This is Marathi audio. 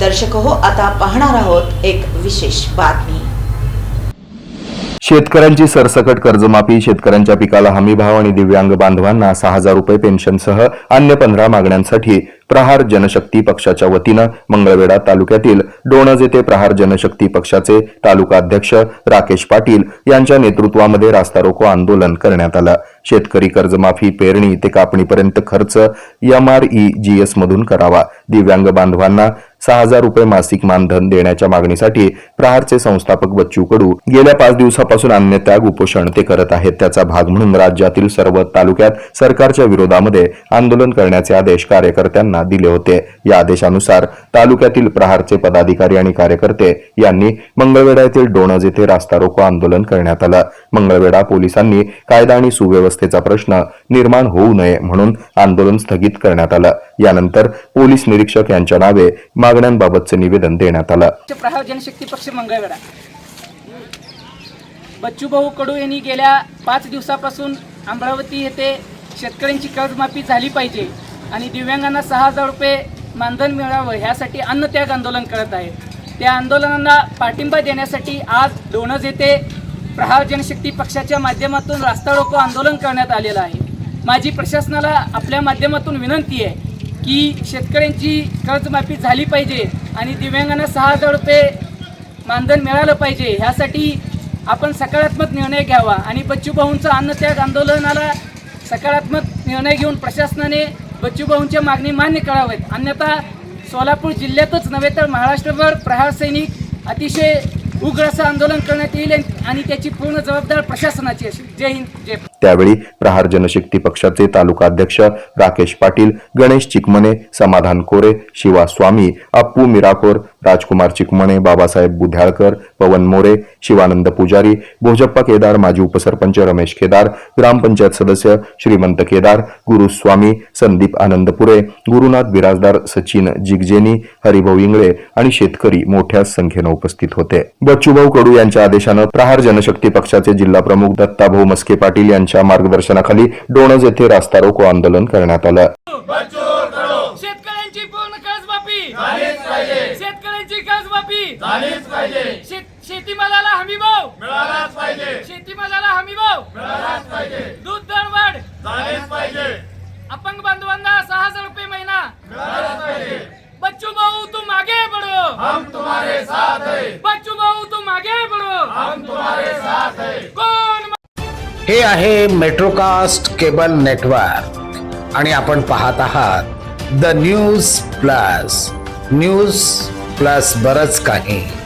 दर्शक हो आता पाहणार आहोत एक विशेष बातमी. शेतकऱ्यांची सरसकट कर्जमाफी शेतकऱ्यांच्या पिकाला हमीभाव आणि दिव्यांग बांधवांना सहा हजार रुपये पेन्शनसह अन्य पंधरा मागण्यांसाठी प्रहार जनशक्ती पक्षाच्या वतीनं मंगळवेढा तालुक्यातील डोणज येथे प्रहार जनशक्ती पक्षाचे तालुका अध्यक्ष राकेश पाटील यांच्या नेतृत्वामध्ये रास्ता रोको आंदोलन करण्यात आलं. शेतकरी कर्जमाफी पेरणी ते कापणीपर्यंत खर्च एमआरईजीएस मधून करावा. दिव्यांग बांधवांना सहा हजार रुपये मासिक मानधन देण्याच्या मागणीसाठी प्रहारचे संस्थापक बच्चू कडू गेल्या पाच दिवसापासून अन्नत्याग उपोषण ते करत आहेत. त्याचा भाग म्हणून राज्यातील सर्व तालुक्यात सरकारच्या विरोधामध्ये आंदोलन करण्याचे आदेश कार्यकर्त्यांना दिले होते. या आदेशानुसार तालुक्यातील प्रहारचे पदाधिकारी आणि कार्यकर्ते यांनी मंगळवेढा येथील डोणज येथे रास्ता रोको आंदोलन करण्यात आलं. मंगळवेढा पोलिसांनी कायदा आणि सुव्यवस्थेचा प्रश्न निर्माण होऊ नये म्हणून आंदोलन स्थगित करण्यात आलं. यानंतर पोलीस निरीक्षक यांच्या नावे मागण्यांबाबतचे निवेदन देण्यात आलं. प्रहार जनशक्ती पक्ष मंगळवेढा. बच्चूभाऊ कडू यांनी गेल्या पाच दिवसापासून अमरावती येथे शेतकऱ्यांची कर्जमाफी झाली पाहिजे आणि दिव्यांगांना सहा हजार रुपये मानधन मिळावं ह्यासाठी अन्नत्याग आंदोलन करत आहेत. त्या आंदोलनांना पाठिंबा देण्यासाठी आज डोणज येथे प्रहार जनशक्ती पक्षाच्या माध्यमातून रास्ता रोको आंदोलन करण्यात आलेलं आहे. माझी प्रशासनाला आपल्या माध्यमातून विनंती आहे की शेतकऱ्यांची कर्जमाफी झाली पाहिजे आणि दिव्यांगांना सहा हजार रुपये मानधन मिळालं पाहिजे ह्यासाठी आपण सकारात्मक निर्णय घ्यावा. आणि बच्चूभाऊंचं अन्नत्याग आंदोलनाला सकारात्मक निर्णय घेऊन प्रशासनाने बच्चूभाऊंच्या मागणी मान्य करावेत अन्यथा सोलापूर जिल्ह्यातच नव्हे तर महाराष्ट्रभर प्रहार सैनिक अतिशय उग्र असं आंदोलन करण्यात येईल आणि त्याची पूर्ण जबाबदार प्रशासनाची असेल. जय हिंद जय त्यावेळी प्रहार जनशक्ती पक्षाचे तालुका अध्यक्ष राकेश पाटील गणेश चिकमने समाधान कोरे शिवा स्वामी अप्पू मिराकोर राजकुमार चिकमणे बाबासाहेब बुध्याळकर पवन मोरे शिवानंद पुजारी भोजप्पा केदार माजी उपसरपंच रमेश केदार ग्रामपंचायत सदस्य श्रीमंत केदार गुरुस्वामी संदीप आनंदपुरे गुरुनाथ बिराजदार सचिन जिगजेनी हरिभाऊ इंगळे आणि शेतकरी मोठ्या संख्येनं उपस्थित होते. बच्चूभाऊ कडू यांच्या आदेशानं प्रहार जनशक्ती पक्षाचे जिल्हा प्रमुख दत्ताभाऊ मस्के पाटील यांच्या मार्गदर्शनाखाली डोणज येथे रास्ता रोको आंदोलन करण्यात आलं. कर्जमाफी शेत- शेतीमालाला हमी भाव. शेतीमालाला हमी भाव. दूध दर वाढ. अपंग बांधवांना सहा हजार रुपये महिना. बच्चू भाऊ तुम आगे बढ़ो हम तुम्हारे साथ है. बच्चू भाऊ तुम आगे बढ़ो हम तुम्हारे साथ है. कोण हे आहे मेट्रोकास्ट केबल नेटवर्क. आणि आपण पाहत आहात the news plus. News plus बरंच काही.